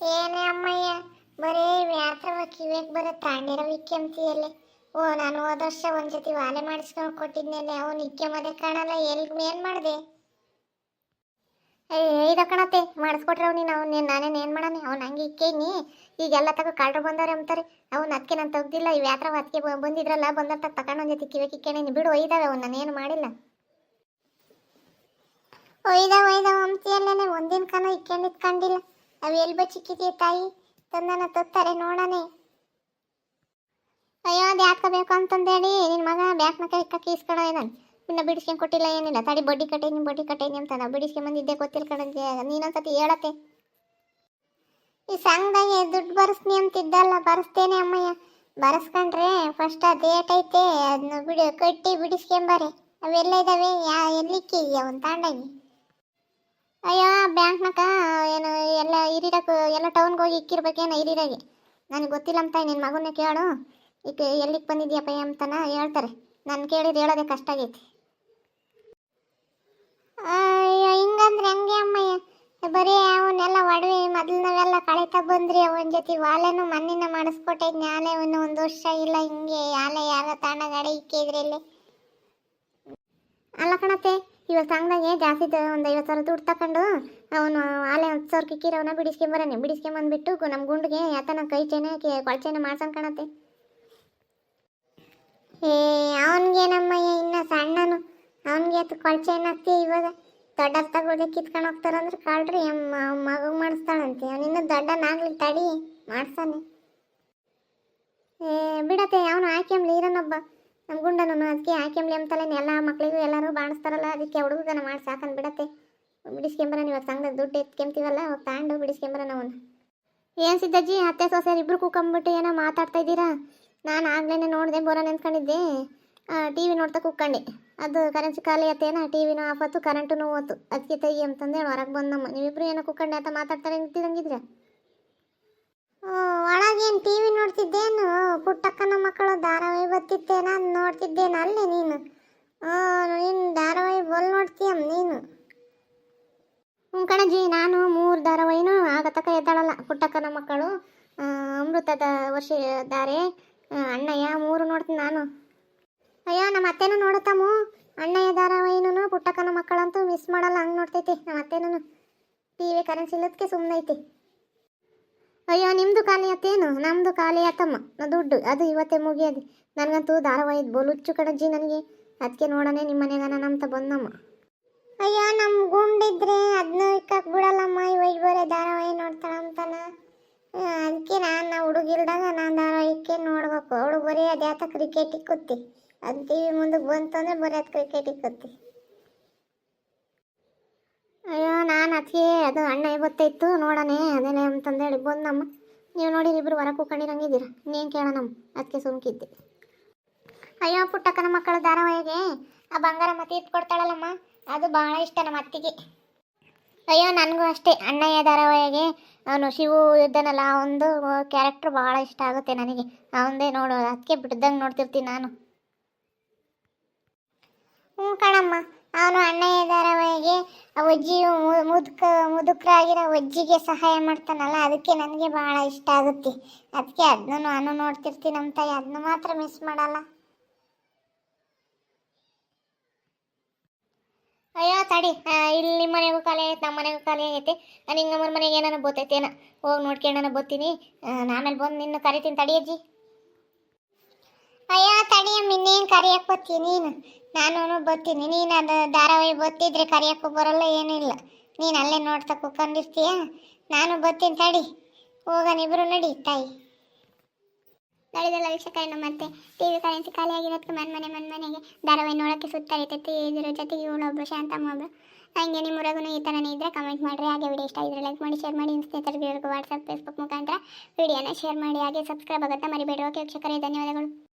ಏನೇ ಅಮ್ಮಯ್ಯ, ಬರೀ ವ್ಯಾಸವ ಕಿವಿಗೆ ಬರೋ ತಾಂಡಿರ ವಿಕ್ಯಂತಿಯಲ್ಲೇ ಓ, ನಾನು ಹೋದ ವರ್ಷ ಒಂದ್ಸತಿ ವಾಲೆ ಮಾಡಿಸ್ಕೊಂಡು ಕೊಟ್ಟಿದ್ನೇನೆ ಅವ್ನು ಇಕ್ಕೆಮದೆ ಕಾಣಲ್ಲ ಎಲ್ ಏನ್ ಮಾಡಿದೆ? ಏ ಕಣತೆ ಮಾಡಿಸ್ಕೊಟ್ರೆ ಅವ್ನಿನ ಅವ್ನು ನಾನೇನು ಏನು ಮಾಡಾನೆ ಅವ್ನು ಹಂಗೆ ಇಕ್ಕೇನಿ ಈಗೆಲ್ಲ ತಗೋ ಕಾಲ್ರು ಬಂದವ್ರೆ ಅಂತಾರೆ ಅವ್ನು ಅದಕ್ಕೆ ನಾನು ತೆಗ್ದಿಲ್ಲ, ಈ ವ್ಯಾತ್ರ ಅದಕ್ಕೆ ಬಂದಿದ್ರಲ್ಲ ಬಂದ ತಗೊಂಡು ಒಂದು ಜೊತೆ ನೀನು ಬಿಡು, ಒಯ್ದಾವೆ ಅವ್ನು ನಾನೇನು ಮಾಡಿಲ್ಲ. ಒಯ್ದಾವ ಒಯ್ದಾವ ಅಂತಿಯಲ್ಲೇನೆ ಒಂದಿನ ಕನ ಇಕ್ಕೊಂಡಿದ್ ಕಂಡಿಲ್ಲ. ಅವು ಎಲ್ಲಿ ಬಚ್ಚಿಕ್ಕಿದೀಯ ತಾಯಿ? ತಂದನ ತತ್ತಾರೆ, ನೋಡನೆ. ಅಯ್ಯೋ, ಅದು ಯಾಕೆ ಬೇಕು ಅಂತಂದೇಳಿ ನಿನ್ನ ಮಗ ಬ್ಯಾಕ್ನ ಕೈ ಕಕ್ಕಿ ಇಸ್ಕೊಳ ಇದ್ದಾನೆ ಇನ್ನ ಬಿಡಿಸ್ಕೊಂಡ್ ಕೊಟ್ಟಿಲ್ಲ ಏನಿಲ್ಲ. ತಡಿ, ಬಡ್ಡಿ ಕಟ್ಟೇನಿ ಬಡ್ಡಿ ಕಟ್ಟೇನಿ ಅಂತ ನಾವು ಬಿಡಿಸ್ಕೊಂಡ್ ಬಂದಿದ್ದೆ, ಗೊತ್ತಿಲ್ಲ ಕಣಕ್ಕೆ ನೀನೊಂದ್ಸತಿ ಹೇಳತ್ತೆ. ಈ ಸಂಘದಾಗೆ ದುಡ್ಡು ಬರೆಸ್ನಿ ಅಂತಿದ್ದಲ್ಲ, ಬರೆಸ್ತೇನೆ ಅಮ್ಮಯ್ಯ. ಬರೆಸ್ಕೊಂಡ್ರೆ ಫಸ್ಟ್ ಅದು ಐತೆ. ಅದನ್ನ ಬಿಡಿ, ಕಟ್ಟಿ ಬಿಡಿಸ್ಕೊಂಬಾರೆ ಅವೆಲ್ಲ ಇದಾವೆ. ಯಾ ಎಲ್ಲಿಕ್ಕಿದೆಯಾ ಒಂದು ತಾಂಡಾಗಿ. ಅಯ್ಯೋ, ಬ್ಯಾಂಕ್ನಾಗ ಏನು ಎಲ್ಲ ಹಿರಿರಕ್ಕೆ ಎಲ್ಲ ಟೌನ್ಗೆ ಹೋಗಿ ಇಕ್ಕಿರ್ಬೇಕೇನು ಇರಿದಾಗೆ ನನಗೆ ಗೊತ್ತಿಲ್ಲ ಅಂತ ನಿನ್ನ ಮಗುನೇ ಕೇಳು. ಈಗ ಎಲ್ಲಿಗೆ ಬಂದಿದ್ಯಪ್ಪ ಅಂತನ ಹೇಳ್ತಾರೆ. ನಾನು ಕೇಳಿದ್ರೆ ಹೇಳೋದೇ ಕಷ್ಟ ಆಗೈತಿ. ಅಯ್ಯೋ, ಹಿಂಗಂದ್ರೆ ಹೆಂಗೆ ಅಮ್ಮಯ್ಯ? ಬರೀ ಅವನ್ನೆಲ್ಲ ಒಡವಿ ಮೊದಲನವೆಲ್ಲ ಕಳೆತ ಬಂದ್ರಿ, ಅವನ ಜೊತೆ ವಾಲೆನೂ ಮಣ್ಣಿನ ಮಾಡಿಸ್ಕೊಟ್ಟೆ, ಜ್ಞಾಲೆ ಒಂದು ಒಂದು ವರ್ಷ ಇಲ್ಲ ಹಿಂಗೆ, ಆಲೆ ಯಾರ ತಾಣ ಗಾಡಿ ಇಕ್ಕಿದ್ರಿ ಇಲ್ಲಿ. ಅಲ್ಲ ಕಣತ್ತೆ ಇವಾಗ ಸಂಘದಾಗೆ ಜಾಸ್ತಿ ಒಂದು ಐವತ್ತು ಸಾವಿರ ದುಡ್ಡು ತಗೊಂಡು ಅವನು ಆಲೆ ಹತ್ತು ಸಾವಿರ ಕಿಕ್ಕಿರವನ್ನ ಬಿಡಿಸ್ಕೊಂಬರನೆ ಬಿಡಿಸ್ಕೊಂಬಂದ್ಬಿಟ್ಟು ನಮ್ಮ ಗುಂಡಿಗೆ ಯಾತನ ಕೈ ಚೈನೆ ಕೊಳಚೆನ ಮಾಡ್ಸನ್ ಕಾಣತ್ತೆ. ಏ ಅವನಿಗೇನಮ್ಮಯ್ಯ ಇನ್ನ ಸಣ್ಣನು. ಅವನಿಗೆ ಅದು ಕೊಳಚೆ ಹಾಕ್ತಿ ಇವಾಗ. ದೊಡ್ಡ ತಗೊಳ್ದೆ ಕಿತ್ಕೊಂಡು ಹೋಗ್ತಾರಂದ್ರೆ ಕಾಳ್ರಿ ಮಗ ಮಾಡಿಸ್ತಾಳಂತೆ. ಅವನಿನ್ನ ದೊಡ್ಡನಾಗ್ಲಿ ತಡಿ, ಮಾಡ್ಸಾನೆ. ಏ, ಬಿಡತ್ತೆ, ಅವನು ಆಯ್ಕೆಂಬ್ಲಿ ಇರೋನೊಬ್ಬ. ನಮ್ಮ ನಾನು ಅದಕ್ಕೆ ಹಾಕೆಂಬ್ಲಿ ಅಂತಲೇ ಎಲ್ಲ ಮಕ್ಕಳಿಗೂ ಎಲ್ಲರೂ ಬಾಣಿಸ್ತಾರಲ್ಲ, ಅದಕ್ಕೆ ಹುಡುಗನ ಮಾಡಿ ಸಾಕಂದು ಬಿಡತ್ತೆ. ಬಿಡಿಸ್ಕೊಂಬರ ಇವಾಗ ಸಂಘದ ದುಡ್ಡು ಎತ್ಕೊಂತೀವಲ್ಲ ಅವಾಗ ತಾಂಡು ಬಿಡಿಸ್ಕೊಂಬರನ ಅವನು ಏನು ಸಿದ್ದಜ್ಜಿ ಅತ್ತೆ, ಸೊಸೆಯರು ಇಬ್ಬರು ಕೂಕೊಂಬಿಟ್ಟು ಏನೋ ಮಾತಾಡ್ತಾ ಇದ್ದೀರಾ? ನಾನು ಆಗ್ಲೇ ನೋಡಿದೆ ಬೋರ ನೆನ್ಸ್ಕೊಂಡಿದ್ದೆ. ಟಿ ವಿ ನೋಡ್ತಾ ಕೂತ್ಕೊಂಡೆ. ಅದು ಕರೆನ್ಸಿ ಖಾಲಿ ಆತೇನ ಟಿ ವಿನೂ ಆಫ್ ಆತು ಕರೆಂಟು ಹೋತು ಅದಕ್ಕೆ ತೆಗಿ ಅಂತಂದೇಳಿ ಹೊರಗೆ ಬಂದಮ್ಮ. ನೀವಿಬ್ರು ಏನೋ ಕೂತ್ಕೊಂಡೆ ಅಂತ ಮಾತಾಡ್ತಾರೆ ನಿಂತಿದಂಗಿದ್ರ ಒಳಗೇನು ಟಿ ವಿ ಮಕ್ಕಳು ಧಾರಾವಾಹಿ ಬರ್ತಿತ್ತೇನ ಅದ್ ನೋಡ್ತಿದ್ದೇನ ಅಲ್ಲೇ ನೀನು. ನೀನು ಧಾರಾವಾಹಿ ಬಲ್ ನೋಡ್ತೀಯ ನೀನು. ಹ್ಞೂ ಕಣಜಿ, ನಾನು ಮೂರು ಧಾರಾವಾಹಿನೂ ಆಗತಕ್ಕ ಎದ್ದಾಳಲ್ಲ. ಪುಟ್ಟಕ್ಕನ ಮಕ್ಕಳು ಅಮೃತದ ವರ್ಷ ಧಾರೆ ಅಣ್ಣಯ್ಯ ಮೂರು ನೋಡ್ತೀನಿ ನಾನು. ಅಯ್ಯೋ, ನಮ್ಮ ಅತ್ತೆನೂ ನೋಡುತ್ತಮ್ಮ ಅಣ್ಣಯ್ಯ ಧಾರಾವಾಹಿನೂ ಪುಟ್ಟಕ್ಕನ ಮಕ್ಕಳಂತೂ ಮಿಸ್ ಮಾಡಲ್ಲ, ಹಂಗೆ ನೋಡ್ತೈತಿ ನಮ್ಮ ಅತ್ತೆನೂ ಟಿ ವಿ ಕರೆನ್ಸಿ ಇಲ್ಲದಕ್ಕೆ ಸುಮ್ಮನೆ ಐತಿ ಅಯ್ಯೋ ನಿಮ್ಮದು ಖಾಲಿ ಆತೇನು ನಮ್ಮದು ಖಾಲಿ ಆತಮ್ಮ ನಾ ದುಡ್ಡು, ಅದು ಇವತ್ತೇ ಮುಗಿಯೋದು. ನನಗಂತೂ ಧಾರಾವಾಹಿ ಬೋಲುಚ್ಚು ಕಣಜ್ಜಿ ನನಗೆ. ಅದಕ್ಕೆ ನೋಡೋಣ ನಿಮ್ಮ ಮನೆಗನ ನಮ್ತ ಬಂದಮ್ಮ. ಅಯ್ಯೋ ನಮ್ಮ ಗುಂಡಿದ್ರೆ ಅದನ್ನ ಇಕ್ಕಕ್ಕೆ ಬಿಡಲ್ಲಮ್ಮ. ಇವಾಗ ಬರೋ ಧಾರಾವಾಹಿ ನೋಡ್ತಾಳೆ ಅಂತಾನ ಅದಕ್ಕೆ ನಾನು ಹುಡುಗಿಲ್ದಾಗ ನಾನು ಧಾರಾವಾಹಿಕ್ಕೆ ನೋಡ್ಬೇಕು. ಅವಳು ಬರೀ ಅದ್ಯಾತ ಕ್ರಿಕೆಟಿಗೆ ಕೂತಿ. ಅದು ಟಿ ವಿ ಮುಂದಕ್ಕೆ ಬಂತು ಅಂದರೆ ಬರೀ ಅದು ಕ್ರಿಕೆಟಿಗೆ ಇಕ್ಕುತ್ತಿ ಅಯ್ಯೋ ನಾನು ಅದಕ್ಕೆ ಅದು ಅಣ್ಣ ಗೊತ್ತಾಯ್ತು ನೋಡನೆ ಅದೇನೆ ಅಂತಂದೇಳಿ ನಮ್ಮ ನೀವು ನೋಡಿ ಇಬ್ಬರು ಹೊರ ಕೂಕೊಂಡಿರಂಗಿದ್ದೀರ ನೀನು ಕೇಳೋಣಮ್ಮ ಅದಕ್ಕೆ ಸುಮ್ಕಿದ್ದೆ. ಅಯ್ಯೋ, ಪುಟ್ಟಕ್ಕನ ಮಕ್ಕಳು ಧಾರಾವಾಹಿಗೆ, ಆ ಬಂಗಾರ ಮತ್ತೆ ಇಟ್ಕೊಡ್ತಾಳಲ್ಲಮ್ಮ, ಅದು ಭಾಳ ಇಷ್ಟ ನಮ್ಮ ಅತ್ತಿಗೆ. ಅಯ್ಯೋ, ನನಗೂ ಅಷ್ಟೇ, ಅಣ್ಣಯ್ಯ ಧಾರಾವಾಹಿಗೆ, ಅವನು ಶಿವು ಇದ್ದಾನಲ್ಲ ಒಂದು ಕ್ಯಾರೆಕ್ಟರ್ ಭಾಳ ಇಷ್ಟ ಆಗುತ್ತೆ ನನಗೆ. ಅವಂದೇ ನೋಡು ಅದಕ್ಕೆ ಬಿಡ್ದಂಗೆ ನೋಡ್ತಿರ್ತೀನಿ ನಾನು. ಹ್ಞೂ ಕಣಮ್ಮ. ಅವನು ಅಣ್ಣಯ್ಯ ಧಾರಾವಾಹಿಗೆ ಮು- ಮುದುಕ, ಮುದುಕರಾಗಿರೋ ಅಜ್ಜಿಗೆ ಸಹಾಯ ಮಾಡ್ತಾನಲ್ಲ, ಅದಕ್ಕೆ ನನಗೆ ಭಾಳ ಇಷ್ಟ ಆಗುತ್ತೆ. ಅದಕ್ಕೆ ಅದನ್ನು ನಾನು ನೋಡ್ತಿರ್ತೀನಿ ನಮ್ಮ ತಾಯಿ ಅದನ್ನು ಮಾತ್ರ ಮಿಸ್ ಮಾಡಲ್ಲ. ಅಯ್ಯೋ, ತಡಿ. ಇಲ್ಲಿ ನಿಮ್ಮ ಮನೆಗೂ ಖಾಲಿ ಆಗೈತೆ, ನಮ್ಮ ಮನೆಗೂ ಖಾಲಿ ಆಗೈತೆ. ನಾನು ಹಿಂಗೆ ನಮ್ಮ ಮನೆಗೆ ಏನಾರ ಬೋತೈತೇನ ಹೋಗಿ ನೋಡ್ಕೊಂಡನ ಬರ್ತೀನಿ ಆಮೇಲೆ ಬಂದು ನಿನ್ನ ಕರಿತೀನಿ, ತಡಿ ಅಜ್ಜಿ. ಅಯ್ಯೋ, ತಡಿ ಅಮ್ಮ, ಇನ್ನೇನು ಕರಿಯಕ್ಕೆ ಬರ್ತೀನಿ ನೀನು? ನಾನು ಬರ್ತೀನಿ. ನೀನು ಅದು ಧಾರಾವಾಹಿ ಬತ್ತಿದ್ರೆ ಕರಿಯಕ್ಕೂ ಬರಲ್ಲ, ಏನೂ ಇಲ್ಲ. ನೀನು ಅಲ್ಲೇ ನೋಡ್ತಾ ಕುತ್ಕೊಂಡಿರ್ತೀಯ? ನಾನು ಬತ್ತೀನಿ ತಡಿ. ಹೋಗನಿಬ್ರು ನಡಿ, ತಾಯಿ. ನಡೆದಲ್ಲ ವೀಕ್ಷಕ ನಮ್ಮಂತೆ ಮತ್ತೆ ಟಿ ವಿ ಕರೆನ್ಸಿ ಖಾಲಿಯಾಗಿರೋದಕ್ಕೆ ಮನೆ ಮನೆ ಮನೆ ಮನೆಗೆ ಧಾರಾವಾಹಿ ನೋಡೋಕ್ಕೆ ಸುತ್ತರಿತೈತಿ ಇದ್ರ ಜೊತೆಗೆ ಇವಳೊಬ್ರು ಶಾಂತಮ್ಮ ಹಂಗೆ ನಿಮ್ಮ ಊರಾಗೂ ಈ ಥರನೇ ಇದ್ದರೆ ಕಮೆಂಟ್ ಮಾಡಿರಿ. ಹಾಗೆ ವಿಡಿಯೋ ಇಷ್ಟ ಇದ್ರೆ ಲೈಕ್ ಮಾಡಿ ಶೇರ್ ಮಾಡಿ. ನಿಮ್ಮ ಸ್ನೇಹಿತರಿಗೆ ವಾಟ್ಸಪ್ ಫೇಸ್ಬುಕ್ ಮುಖಾಂತರ ವಿಡಿಯೋನ ಶೇರ್ ಮಾಡಿ. ಹಾಗೆ ಸಬ್ಸ್ಕ್ರೈಬ್ ಆಗುತ್ತೆ ಮರಿಬೇಡಿ ಓಕೆ ವೀಕ್ಷಕರೇ, ಧನ್ಯವಾದಗಳು.